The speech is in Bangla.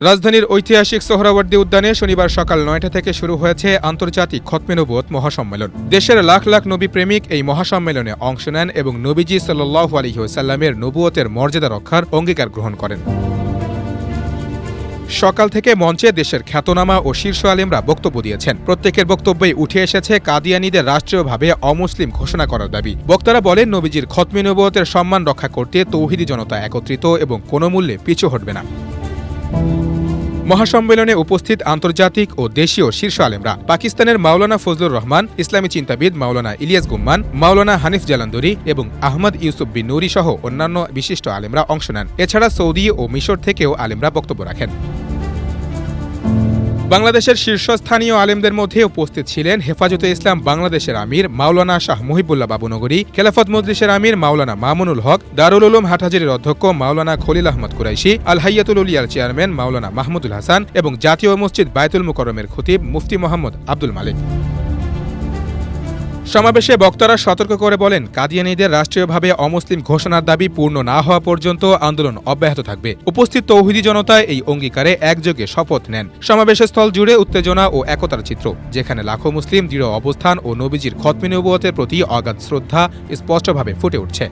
রাজধানীর ঐতিহাসিক সোহরাওয়ার্দী উদ্যানে শনিবার সকাল নয়টা থেকে শুরু হয়েছে আন্তর্জাতিক খতমে নবুয়ত মহাসম্মেলন। দেশের লাখ লাখ নবী প্রেমিক এই মহাসম্মেলনে অংশ নেন এবং নবীজি সাল্লাহ আলহিউসাল্লামের নবুয়তের মর্যাদা রক্ষার অঙ্গীকার গ্রহণ করেন। সকাল থেকে মঞ্চে দেশের খ্যাতনামা ও শীর্ষ আলেমরা বক্তব্য দিয়েছেন। প্রত্যেকের বক্তব্যে উঠে এসেছে কাদিয়ানিদের রাষ্ট্রীয়ভাবে অমুসলিম ঘোষণা করার দাবি। বক্তারা বলেন, নবীজির খতমে নবুয়তের সম্মান রক্ষা করতে তৌহিদি জনতা একত্রিত এবং কোনো মূল্যে পিছু হটবে না। মহাসম্মেলনে উপস্থিত আন্তর্জাতিক ও দেশীয় শীর্ষ আলেমরা। পাকিস্তানের মাওলানা ফজলুর রহমান, ইসলামী চিন্তাবিদ মাওলানা ইলিয়াস গুম্মান, মাওলানা হানিফ জালান্দরি এবং আহমদ ইউসুফ বিন নুরি সহ অন্যান্য বিশিষ্ট আলেমরা অংশ নেন। এছাড়া সৌদি ও মিশর থেকেও আলেমরা বক্তব্য রাখেন। বাংলাদেশের শীর্ষস্থানীয় আলেমদের মধ্যে উপস্থিত ছিলেন হেফাজতে ইসলাম বাংলাদেশের আমির মাওলানা শাহ মহিবুল্লাহ বাবুনগরী খেলাফত মজলিসের আমির মাওলানা মামুনুল হক, দারুল উলুম হাটহাজারির অধ্যক্ষ মাওলানা খলিল আহমদ কুরাইশি, আল হাইয়াতুল উলিয়ার চেয়ারম্যান মাওলানা মাহমুদুল হাসান এবং জাতীয় মসজিদ বায়তুল মুকরমের খতিব মুফতি মোহাম্মদ আব্দুল মালিক। সমাবেশে বক্তারা সতর্ক করে বলেন, কাদিয়ানীদের রাষ্ট্রীয়ভাবে অমুসলিম ঘোষণার দাবি পূর্ণ না হওয়া পর্যন্ত আন্দোলন অব্যাহত থাকবে। উপস্থিত তৌহিদি জনতা এই অঙ্গীকারে একযোগে শপথ নেন। সমাবেশের স্থল জুড়ে উত্তেজনা ও একতার চিত্র, যেখানে লাখো মুসলিম দৃঢ় অবস্থান ও নবীজির খতমিনবুয়তের প্রতি অগাধ শ্রদ্ধা স্পষ্টভাবে ফুটে উঠছে।